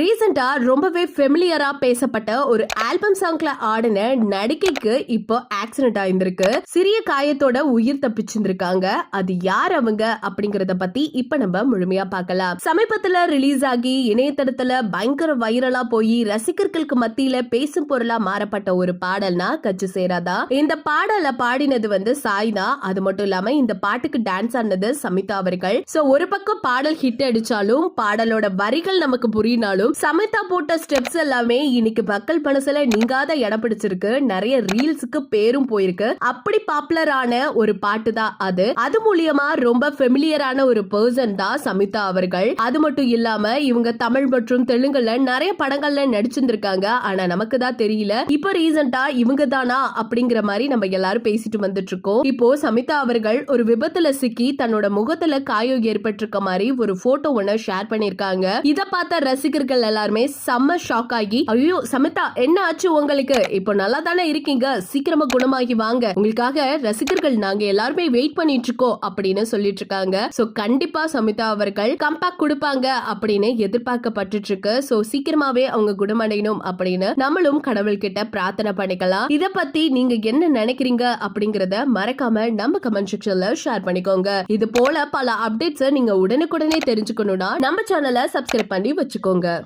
ரீசெண்டா ரொம்பவே ஃபெமிலியரா பேசப்பட்ட ஒரு ஆல்பம் சாங்ல ஆடின நடிகைக்கு இப்போ ஆக்சிடென்ட் ஆயிருந்திருக்கு. சிறிய காயத்தோட உயிர் தப்பிச்சிருந்திருக்காங்க. அது யார் அவங்க அப்படிங்கறத பத்தி இப்ப நம்ம முழுமையா பார்க்கலாம். சமீபத்துல ரிலீஸ் ஆகி இணையதளத்துல பயங்கர வைரலா போய் ரசிகர்களுக்கு மத்தியில பேசும் பொருளா மாறப்பட்ட ஒரு பாடல்னா கச்சு சேராதா இந்த பாடலை பாடினது வந்து சாய் தான் அது மட்டும் இல்லாம இந்த பாட்டுக்கு டான்ஸ் ஆனது சமிதா அவர்கள். சோ ஒரு பக்கம் பாடல் ஹிட் அடிச்சாலும் பாடலோட வரிகள் நமக்கு புரியினாலும் சமிதா போட்ட ஸ்டெப்ஸ் எல்லாமே இன்னைக்கு மக்கள் பனசுல நீங்காத இடம் பிடிச்சிருக்கு. நிறைய ரீல்ஸுக்கு பேரும் போயிருக்கு. அப்படி பாப்புலரான ஒரு பாட்டு தான் அது. அது மூலியமா ரொம்ப ஃபெமிலியரான ஒரு பர்சன் தான் சமிதா அவர்கள். அது மட்டும் இல்லாம இவங்க தமிழ் மற்றும் தெலுங்குல நிறைய படங்கள்ல நடிச்சிருந்திருக்காங்க. ஆனா நமக்கு தான் தெரியல. இப்போ ரீசெண்டா இவங்க தானா அப்படிங்கிற மாதிரி நம்ம எல்லாரும் பேசிட்டு வந்துட்டு இருக்கோம் இப்போ சமிதா அவர்கள் ஒரு விபத்துல சிக்கி தன்னோட முகத்துல காயம் ஏற்பட்டிருக்க மாதிரி ஒரு போட்டோ ஒன்னு ஷேர் பண்ணிருக்காங்க. இத பார்த்த ரசிகர்கள் எல்லாருமே செம்ம ஷாக் ஆகி ஐயோ சமிதா என்ன ஆச்சு உங்களுக்கு? இப்போ நல்லா தானே இருக்கீங்க. சீக்கிரமா குணமாகி வாங்க. உங்களுக்காக ரசிகர்கள் நாங்க எல்லாருமே வெயிட் பண்ணிட்டு இருக்கோம் அப்படின்னு சொல்லிட்டு இருக்காங்க சோ கண்டிப்பா சமிதா அவர்கள் கம்பேக் கொடுப்பாங்க அப்படின்னு எதிர்பார்க்கப்பட்டுட்டு இருக்கு சோ சீக்கிரமாவே அவங்க குணமடையணும் அப்படின்னு நம்மளும் கடவுள் கிட்ட பிரார்த்தனை பண்ணிக்கலாம். இத பத்தி நீங்க என்ன நினைக்கிறீங்க அப்படிங்கறத மறக்காம நம்ம கமெண்ட் செக்ஷன்ல ஷேர் பண்ணிக்கோங்க. இது போல பல அப்டேட்ஸ் நீங்க உடனுக்குடனே தெரிஞ்சுக்கணும்னா நம்ம சேனலை சப்ஸ்கிரைப் பண்ணி வச்சுக்கோங்க.